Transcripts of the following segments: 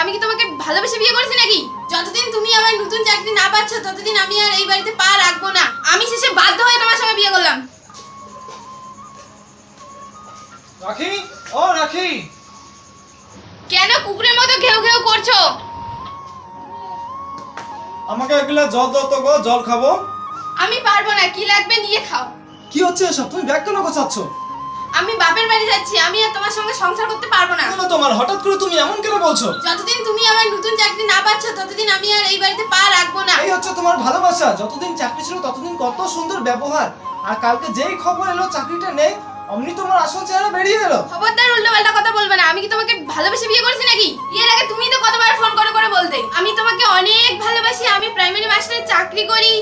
আমি কি তোমাকে ভালোবেসে বিয়ে করেছি নাকি? যতদিন তুমি আমার নতুন চাকরি না পাচ্ছ ততদিন আমি আর এই বাড়িতে পা রাখব না। আমি শেষে বাধ্য হয়ে তোমার সঙ্গে বিয়ে করলাম। রাখি? ও রাখি। কেন কুকুরের মতো ঘেউ ঘেউ করছ? আমাকে এক গ্লাস জল দাও তো গো জল খাব। আমি পারব না কি লাগবে নিয়ে খাও। কি হচ্ছে এসব? তুমি ব্যাগ কেন গোছাচ্ছ? আমি বাপের বাড়ি যাচ্ছি আমি আর তোমার সঙ্গে সংসার করতে পারব না। কেন তোমার? হঠাৎ করে তুমি এমন কেন বলছো? যতদিন তুমি আমার নতুন চাকরি না পাচ্ছ ততদিন আমি আর এই বাড়িতে পা রাখব না। এই হচ্ছে তোমার ভালোবাসা। যতদিন চাকরি ছিল ততদিন কত সুন্দর ব্যবহার। আর কালকে যেই খবর এলো চাকরিটা নেই অমনি তোমার আসল চেহারা বেরিয়ে এলো। খবরদার উল্টো পাল্টা কথা বলবে না। আমি কি তোমাকে ভালোবেসে বিয়ে করেছি নাকি? বিয়ের আগে তুমি তো কতবার ফোন করে করে বলতে। আমি তোমাকে অনেক ভালোবাসি। আমি প্রাইমারি মাস্টারের চাকরি করি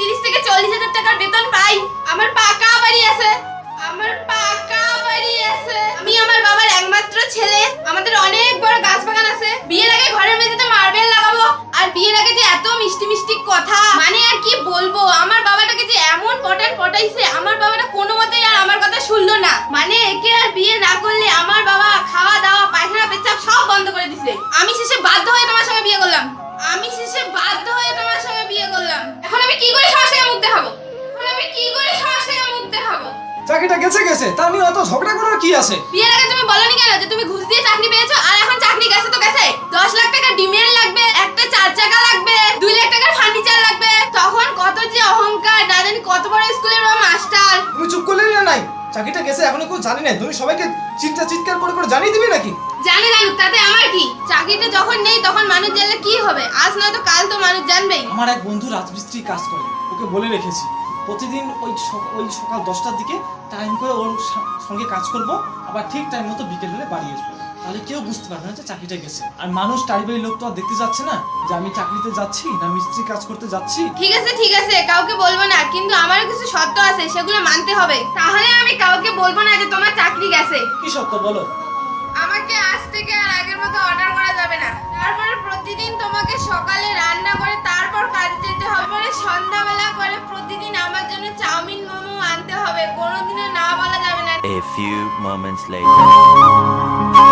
তিরিশ থেকে চল্লিশ হাজার টাকার বেতন পাই। আমার পাকা বাড়ি আছে। আমার পাকা বাড়ি আছে। আমি আমার বাবার একমাত্র ছেলে। আমাদের অনেক বড় গাছ বাগান আছে। বিয়ের আগে ঘরের মেঝেতে মার্বেল লাগাবো। আর বিয়ের আগে যে এত মিষ্টি মিষ্টি কথা। মানে আর কি বলব? আমার বাবাটাকে যে এমন পটান পটাইছে, আমার বাবাটা কোনো মতেই আর আমার কথা শুনলো না। মানে একে আর বিয়ে না করলে আমার বাবা দেখাবো আমি কি করে শ্বাস সঙ্গে মুখ দেখাবো চাকরিটা গেছে গেছে তা নিয়ে অত ঝগড়া করার কি আছে? বিয়ের আগে তুমি বলনি কেন যে তুমি ঘুষ দিয়ে চাকরি পেয়েছ আর এখন চাকরি গেছে তো গেছে দশ লাখ টাকা ডিমের লাগবে একটা চার চাকা লাগবে দুই লাখ টাকার ফার্নিচার লাগবে তখন কত যে অহংকার না জানি কত বড় স্কুলের ও মাস্টার তুমি চুপ করলে না নাই চাকরিটা গেছে এখনও কেউ জানি না তুমি সবাইকে চিন্তা চিৎকার করে করে জানিয়ে দিবে নাকি? জানে জানুক তাতে আমার কি? চাকরিটা যখন নেই তখন মানুষ জানলে কি হবে? আজ নয় তো কাল তো মানুষ জানবেই। আমার এক বন্ধু রাজমিস্ত্রি কাজ করে ওকে বলে রেখেছি। প্রতিদিন ওই ওই সকাল দশটার দিকে টাইম করে ওর সঙ্গে কাজ করব আবার ঠিক টাইম মতো বিকেল হলে বাড়ি আসব। তাহলে কেউ বুঝতে পারবে না যে চাকরিটা গেছে। আর মানুষ টাইবাই লোক তো আর দেখতে যাচ্ছে না যে আমি চাকরিতে যাচ্ছি না মিস্ত্রি কাজ করতে যাচ্ছি। ঠিক আছে ঠিক আছে কাউকে বলব না কিন্তু আমারও কিছু শর্ত আছে সেগুলো মানতে হবে। তাহলে আমি কাউকে বলব না যে তোমার চাকরি গেছে। কি সত্য বলো? আমাকে আজ থেকে আর আগের মতো অর্ডার করা যাবে না। তারপরে প্রতিদিন তোমাকে সকালে রান্না করে তারপর কাজে যেতে হবে। পরে সন্ধ্যাবেলা করে প্রতিদিন আমার জন্য চাউমিন মোমো আনতে হবে। কোনোদিনও না বলা যাবে না। A few moments later.